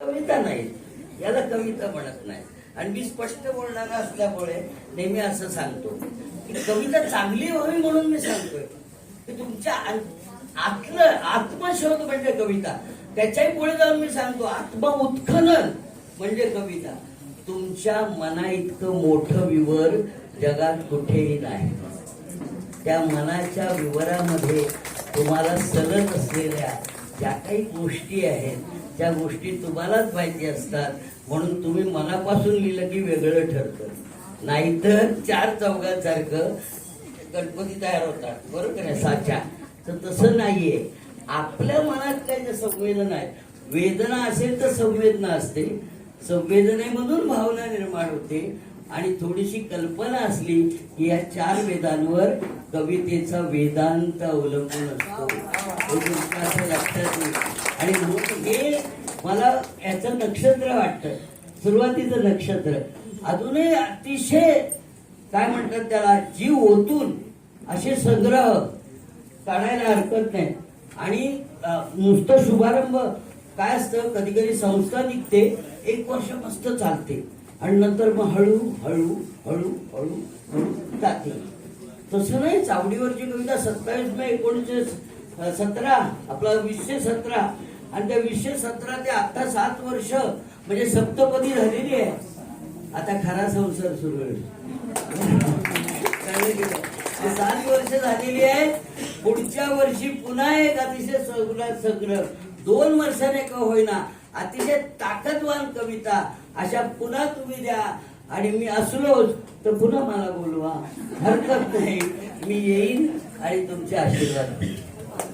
कविता नाही. याला कविता म्हणत नाही. आणि मी स्पष्ट बोलणारा असल्यामुळे नेहमी असं सांगतो की कविता चांगली व्हावी म्हणून मी सांगतोय. की तुमच्या आं- आतलं आत्मशोध म्हणजे कविता. त्याच्याही पुढे जाऊन मी सांगतो आत्म उत्खनन म्हणजे कविता. तुमच्या मना इतकं मोठं विवर जगात कुठेही नाही. त्या मनाच्या विवरामध्ये तुम्हाला सलत असलेल्या ज्या काही गोष्टी आहेत त्या गोष्टी तुम्हालाच माहिती असतात. म्हणून तुम्ही मनापासून लिहिलं की वेगळं ठरतं. नाहीतर चार चौघांसारखं गणपती तयार होतात. बरोबर आहे नाही? साच्या तर तसं नाहीये. आपल्या मनात काही संवेदना आहे वेदना असेल तर संवेदना असते. संवेदनेमधून भावना निर्माण होते. आणि थोडीशी कल्पना असली की या चार वेदांवर कवितेचा वेदांत अवलंबून असतो. असं लक्षात येईल. आणि म्हणून हे मला याचं नक्षत्र वाटतं. सुरुवातीचं नक्षत्र. अजूनही अतिशय काय म्हणतात त्याला जीव ओतून असे संग्रह काढायला हरकत नाही. आणि नुसतं शुभारंभ काय असतं? कधी कधी संस्था निघते एक वर्ष मस्त चालते. आणि नंतर मग हळू हळू हळू हळू हळू जाते तसं नाही चावडीवरची कविता सत्तावीस मे एकोणीसशे सतरा आपला वीसशे सतरा. आणि त्या वीसशे सतरा ते आता सात वर्ष म्हणजे सप्तपदी झालेली आहे. आता खरा संसार सुरू आहे. म्हणजे सात वर्ष झालेली आहे. पुढच्या वर्षी पुन्हा एक अतिशय सगळं संग्रह. दोन वर्षाने का होईना अतिशय ताकदवान कविता. अशा पुन्हा तुम्ही द्या. आणि मी असलोच तर पुन्हा मला बोलवा. हरकत नाही. मी येईन आणि तुमचे आशीर्वाद